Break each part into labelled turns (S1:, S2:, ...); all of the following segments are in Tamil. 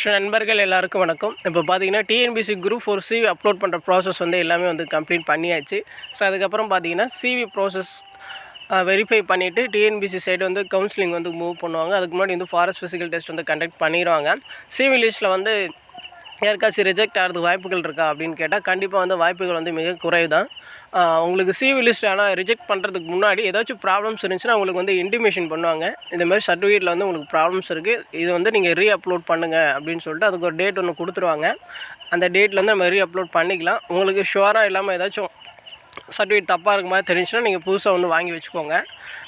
S1: ஸோ நண்பர்கள் எல்லாருக்கும் வணக்கம். இப்போ பார்த்தீங்கன்னா TNPSC group four CV upload பண்ணுற ப்ராசஸ் வந்து எல்லாமே வந்து கம்ப்ளீட் பண்ணியாச்சு. ஸோ அதுக்கப்புறம் பார்த்தீங்கன்னா சிவி ப்ராசஸ் வெரிஃபை பண்ணிவிட்டு டிஎன்பிசி சைடு வந்து கவுன்சிலிங் வந்து மூவ் பண்ணுவாங்க. அதுக்கு முன்னாடி வந்து ஃபாரஸ்ட் ஃபிசிக்கல் டெஸ்ட் வந்து கண்டக்ட் பண்ணிடுவாங்க. சிவி லிஸ்ட்டில் வந்து யாருக்காச்சும் ரிஜெக்ட் ஆகிறதுக்கு வாய்ப்புகள் இருக்கா அப்படின்னு கேட்டால் கண்டிப்பாக வந்து வாய்ப்புகள் வந்து மிக குறைவு தான் உங்களுக்கு சிவி லிஸ்ட் ஆனால் ரிஜெக்ட் பண்ணுறதுக்கு முன்னாடி ஏதாச்சும் ப்ராப்ளம்ஸ் இருந்துச்சுன்னா உங்களுக்கு வந்து இன்டிமேஷன் பண்ணுவாங்க. இந்த மாதிரி சர்டிஃபிகேட்டில் வந்து உங்களுக்கு ப்ராப்ளம்ஸ் இருக்குது இது வந்து நீங்கள் ரீ அப்லோட் பண்ணுங்கள் அப்படின்னு சொல்லிட்டு அதுக்கு ஒரு டேட் ஒன்று கொடுத்துருவாங்க. அந்த டேட்டில் வந்து நம்ம ரீ அப்லோட் பண்ணிக்கலாம். உங்களுக்கு ஷுவராக இல்லாமல் ஏதாச்சும் சர்டிஃபிகேட் தப்பாக இருக்க மாதிரி தெரிஞ்சுன்னா நீங்கள் புதுசாக வந்து வாங்கி வச்சுக்கோங்க.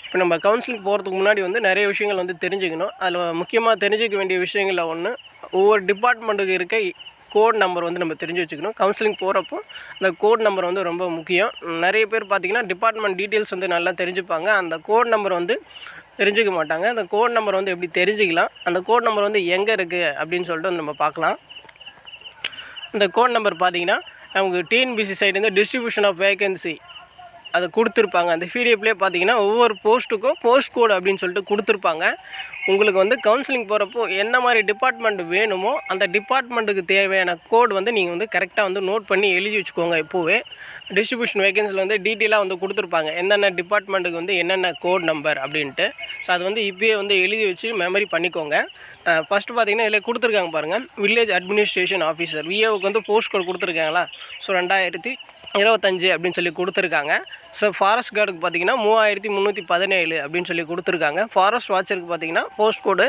S1: இப்போ நம்ம கவுன்சிலிங் போகிறதுக்கு முன்னாடி வந்து நிறைய விஷயங்கள் வந்து தெரிஞ்சுக்கணும். அதில் முக்கியமாக தெரிஞ்சிக்க வேண்டிய விஷயங்களில் ஒன்று ஒவ்வொரு டிபார்ட்மெண்ட்டுக்கு இருக்க கோட் நம்பர் வந்து நம்ம தெரிஞ்சு வச்சுக்கணும். கவுன்சிலிங் போகிறப்போ அந்த கோட் நம்பர் வந்து ரொம்ப முக்கியம். நிறைய பேர் பார்த்தீங்கன்னா டிபார்ட்மெண்ட் டீட்டெயில்ஸ் வந்து நல்லா தெரிஞ்சுப்பாங்க. அந்த கோட் நம்பர் வந்து தெரிஞ்சுக்க மாட்டாங்க. அந்த கோட் நம்பர் வந்து எப்படி தெரிஞ்சுக்கலாம்? அந்த கோட் நம்பர் வந்து எங்கே இருக்குது அப்படின்னு சொல்லிட்டு வந்து நம்ம பார்க்கலாம். இந்த கோட் நம்பர் பார்த்தீங்கன்னா நமக்கு டிஎன்பிசி சைடுலேருந்து டிஸ்ட்ரிபியூஷன் ஆஃப் வேகன்சி அதை கொடுத்துருப்பாங்க. அந்த பிடிஎஃப்லேயே பார்த்தீங்கன்னா ஒவ்வொரு போஸ்ட்டுக்கும் போஸ்ட் கோடு அப்படின்னு சொல்லிட்டு கொடுத்துருப்பாங்க. உங்களுக்கு வந்து கவுன்சிலிங் போகிறப்போ என்ன மாதிரி டிபார்ட்மெண்ட் வேணுமோ அந்த டிபார்ட்மெண்ட்டுக்கு தேவையான கோடு வந்து நீங்கள் வந்து கரெக்டாக வந்து நோட் பண்ணி எழுதி வச்சுக்கோங்க இப்போவே. டிஸ்ட்ரிபியூஷன் வேகன்சியில் வந்து டீட்டெயிலாக வந்து கொடுத்துருப்பாங்க. என்னென்ன டிபார்ட்மெண்ட்டுக்கு வந்து என்னென்ன கோட் நம்பர் அப்படின்ட்டு. ஸோ அது வந்து இப்போயே வந்து எழுதி வச்சு மெமரி பண்ணிக்கோங்க. ஃபஸ்ட்டு பார்த்தீங்கன்னா இதில் கொடுத்துருக்காங்க பாருங்கள் வில்லேஜ் அட்மினிஸ்ட்ரேஷன் ஆஃபீஸர் விஏவுக்கு வந்து போஸ்ட் கோட் கொடுத்துருக்காங்களா? ஸோ ரெண்டாயிரத்தி இருபத்தஞ்சு அப்படின்னு சொல்லி கொடுத்துருக்காங்க. ஸோ ஃபாரஸ்ட் கார்டுக்கு பார்த்தீங்கன்னா மூவாயிரத்தி முந்நூற்றி பதினேழு அப்படின்னு சொல்லி கொடுத்துருக்காங்க. ஃபாரஸ்ட் வாட்சருக்கு பார்த்தீங்கன்னா போஸ்ட் கோடு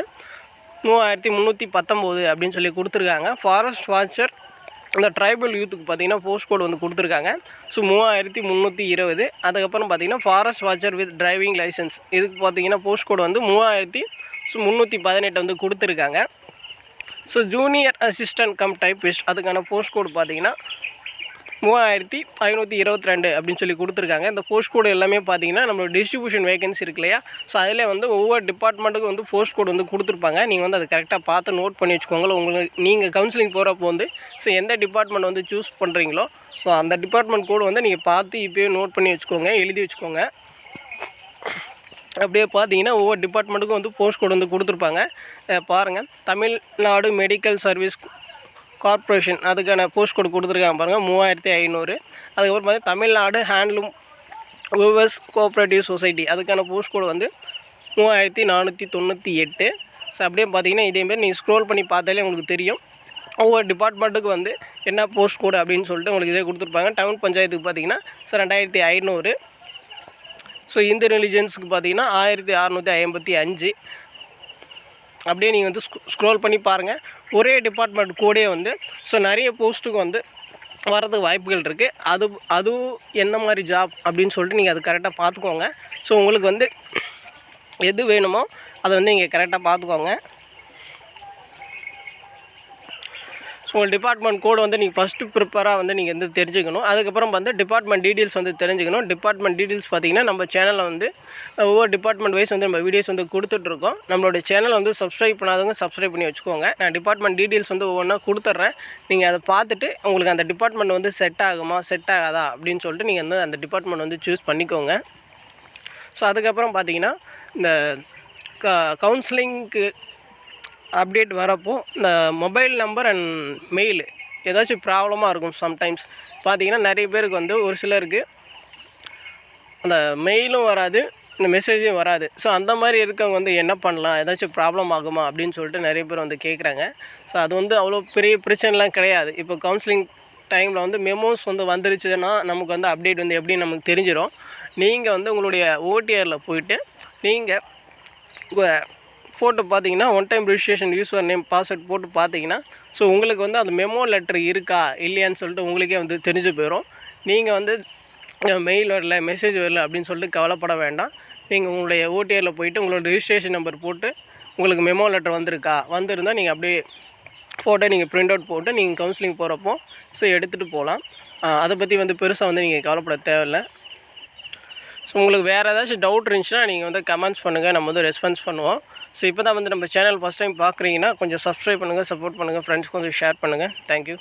S1: மூவாயிரத்தி முந்நூற்றி பத்தொம்போது அப்படின்னு சொல்லி கொடுத்துருக்காங்க. ஃபாரஸ்ட் வாட்சர் இந்த ட்ரைபல் யூத்துக்கு பார்த்தீங்கன்னா போஸ்ட் கோடு வந்து கொடுத்துருக்காங்க. ஸோ மூவாயிரத்தி முந்நூற்றி இருபது. அதுக்கப்புறம் பார்த்தீங்கன்னா forest watcher with driving licence இதுக்கு பார்த்தீங்கன்னா போஸ்ட் கோடு வந்து மூவாயிரத்தி ஸோ முந்நூற்றி பதினெட்டு வந்து கொடுத்துருக்காங்க. So junior assistant cum typist அதுக்கான போஸ்ட் கோடு பார்த்தீங்கன்னா மூவாயிரத்தி ஐநூற்றி இருபத்தி ரெண்டு அப்படின்னு சொல்லி கொடுத்துருக்காங்க. இந்த போஸ்ட் கோடு எல்லாமே பார்த்தீங்கன்னா நம்மளோட டிஸ்ட்ரிபியூஷன் வேகன்சி இருக்கு இல்லையா? ஸோ அதில் வந்து ஒவ்வொரு டிபார்ட்மெண்ட்டுக்கும் வந்து போஸ்ட் கோடு வந்து கொடுத்துருப்பாங்க. நீங்கள் வந்து அதை கரெக்டாக பார்த்து நோட் பண்ணி வச்சுக்கோங்களேன் உங்களுக்கு நீங்கள் கவுன்சிலிங் போகிறப்போ வந்து ஸோ எந்த டிபார்ட்மெண்ட் வந்து சூஸ் பண்ணுறீங்களோ ஸோ அந்த டிபார்ட்மெண்ட் கோடு வந்து நீங்கள் பார்த்து இப்போயே நோட் பண்ணி வச்சுக்கோங்க எழுதி வச்சுக்கோங்க. அப்படியே பார்த்தீங்கன்னா ஒவ்வொரு டிபார்ட்மெண்ட்டுக்கும் வந்து போஸ்ட் கோடு வந்து கொடுத்துருப்பாங்க. பாருங்கள் தமிழ்நாடு மெடிக்கல் சர்வீஸ் கார்ப்பரேஷன் அதுக்கான போஸ்ட் கோடு கொடுத்துருக்காங்க பாருங்கள் மூவாயிரத்தி ஐநூறு. அதுக்கப்புறம் பார்த்தீங்கன்னா Tamil Nadu handloom weavers cooperative society அதுக்கான போஸ்ட் கோடு வந்து மூவாயிரத்தி நானூற்றி தொண்ணூற்றி எட்டு. ஸோ அப்படியே பார்த்தீங்கன்னா இதேமாரி நீங்கள் ஸ்க்ரோல் பண்ணி பார்த்தாலே உங்களுக்கு தெரியும். ஒவ்வொரு டிபார்ட்மெண்ட்டுக்கு வந்து என்ன போஸ்ட் கோடு அப்படின்னு சொல்லிட்டு உங்களுக்கு இதே கொடுத்துருப்பாங்க. டவுன் பஞ்சாயத்துக்கு பார்த்தீங்கன்னா ஸோ ரெண்டாயிரத்தி ஐநூறு. ஸோ இந்து ரிலிஜன்ஸுக்கு பார்த்தீங்கன்னா ஆயிரத்தி அறநூற்றி ஐம்பத்தி அஞ்சு. அப்படியே நீங்கள் வந்து ஸ்க்ரோல் பண்ணி பாருங்கள் ஒரே டிபார்ட்மெண்ட் கூடயே வந்து ஸோ நிறைய போஸ்ட்டுக்கு வந்து வரதுக்கு வாய்ப்புகள் இருக்குது அது அதுவும் என்ன மாதிரி ஜாப் அப்படின்னு சொல்லிட்டு நீங்கள் அது கரெக்டாக பார்த்துக்கோங்க. ஸோ உங்களுக்கு வந்து எது வேணுமோ அதை வந்து நீங்கள் கரெக்டாக பார்த்துக்கோங்க. ஸோ உங்கள் டிபார்ட்மெண்ட் கோடு வந்து நீங்கள் ஃபஸ்ட்டு ப்ரிப்பராக வந்து நீங்கள் வந்து தெரிஞ்சுக்கணும். அதுக்கப்புறம் வந்து டிபார்ட்மெண்ட் டீட்டெயில்ஸ் வந்து தெரிஞ்சுக்கணும். டிபார்ட்மெண்ட் டீட்டெயில்ஸ் பார்த்தீங்கன்னா நம்ம சேனலில் வந்து ஒவ்வொரு டிபார்ட்மெண்ட் வைஸ் வந்து நம்ம வீடியோஸ் வந்து கொடுத்துட்ருக்கோம் நம்மளோட சேனல் வந்து சப்ஸ்கிரைப் பண்ணாதவங்க சப்ஸ்கிரைப் பண்ணி வச்சுக்கோங்க. நான் டிபார்ட்மெண்ட் டீட்டெயில்ஸ் வந்து ஒவ்வொன்றா கொடுத்துட்றேன். நீங்கள் அதை பார்த்துட்டு உங்களுக்கு அந்த டிபார்ட்மெண்ட் வந்து செட் ஆகுமா செட் ஆகாதா அப்படின்னு சொல்லிட்டு நீங்கள் வந்து அந்த டிபார்ட்மெண்ட் வந்து சூஸ் பண்ணிக்கோங்க. ஸோ அதுக்கப்புறம் பார்த்தீங்கன்னா இந்த க கவுன்சிலிங்க்கு அப்டேட் வரப்போ இந்த மொபைல் நம்பர் அண்ட் மெயில் ஏதாச்சும் ப்ராப்ளமாக இருக்கும் சம்டைம்ஸ் பார்த்தீங்கன்னா நிறைய பேருக்கு வந்து ஒரு சிலருக்கு அந்த மெயிலும் வராது இந்த மெசேஜும் வராது. ஸோ அந்த மாதிரி இருக்கவங்க வந்து என்ன பண்ணலாம்? ஏதாச்சும் ப்ராப்ளம் ஆகுமா? அப்படின்னு சொல்லிட்டு நிறைய பேர் வந்து கேட்குறாங்க ஸோ அது வந்து அவ்வளோ பெரிய பிரச்சனைலாம் கிடையாது. இப்போ கவுன்சிலிங் டைமில் வந்து மெமோஸ் வந்து வந்துருச்சுன்னா நமக்கு வந்து அப்டேட் வந்து எப்படி நமக்கு தெரிஞ்சிடும் நீங்கள் வந்து உங்களுடைய ஓடிஆரில் போயிட்டு நீங்கள் உங்கள் போட்டு பார்த்தீங்கன்னா one time registration user name password போட்டு பார்த்தீங்கன்னா ஸோ உங்களுக்கு வந்து அந்த மெமோ லெட்டர் இருக்கா இல்லையான்னு சொல்லிட்டு உங்களுக்கே வந்து தெரிஞ்சு போயிடும் நீங்கள் வந்து மெயில் வரல மெசேஜ் வரல அப்படின்னு சொல்லிட்டு கவலைப்பட வேண்டாம். நீங்கள் உங்களுடைய ஓடிஆரில் போயிட்டு உங்களோட ரிஜிஸ்ட்ரேஷன் நம்பர் போட்டு உங்களுக்கு மெமோ லெட்டர் வந்திருக்கா வந்திருந்தால் நீங்கள் அப்படியே ஃபோட்டோ நீங்கள் ப்ரிண்ட் அவுட் போட்டு நீங்கள் கவுன்சிலிங் போகிறப்போ ஸோ எடுத்துகிட்டு போகலாம் அதை பற்றி வந்து பெருசாக வந்து நீங்கள் கவலைப்பட தேவையில்லை. ஸோ உங்களுக்கு வேறு ஏதாச்சும் டவுட் இருந்துச்சுன்னா நீங்கள் வந்து கமெண்ட்ஸ் பண்ணுங்கள் நம்ம வந்து ரெஸ்பான்ஸ் பண்ணுவோம். ஸோ இப்போ தான் வந்து நம்ம சேனல் ஃபஸ்ட் டைம் பார்க்குறீங்கன்னா கொஞ்சம் சப்ஸ்கிரைப் பண்ணுங்கள் சப்போர்ட் பண்ணுங்கள் ஃப்ரெண்ட்ஸ்க்கு கொஞ்சம் ஷேர் பண்ணுங்கள் தேங்க்யூ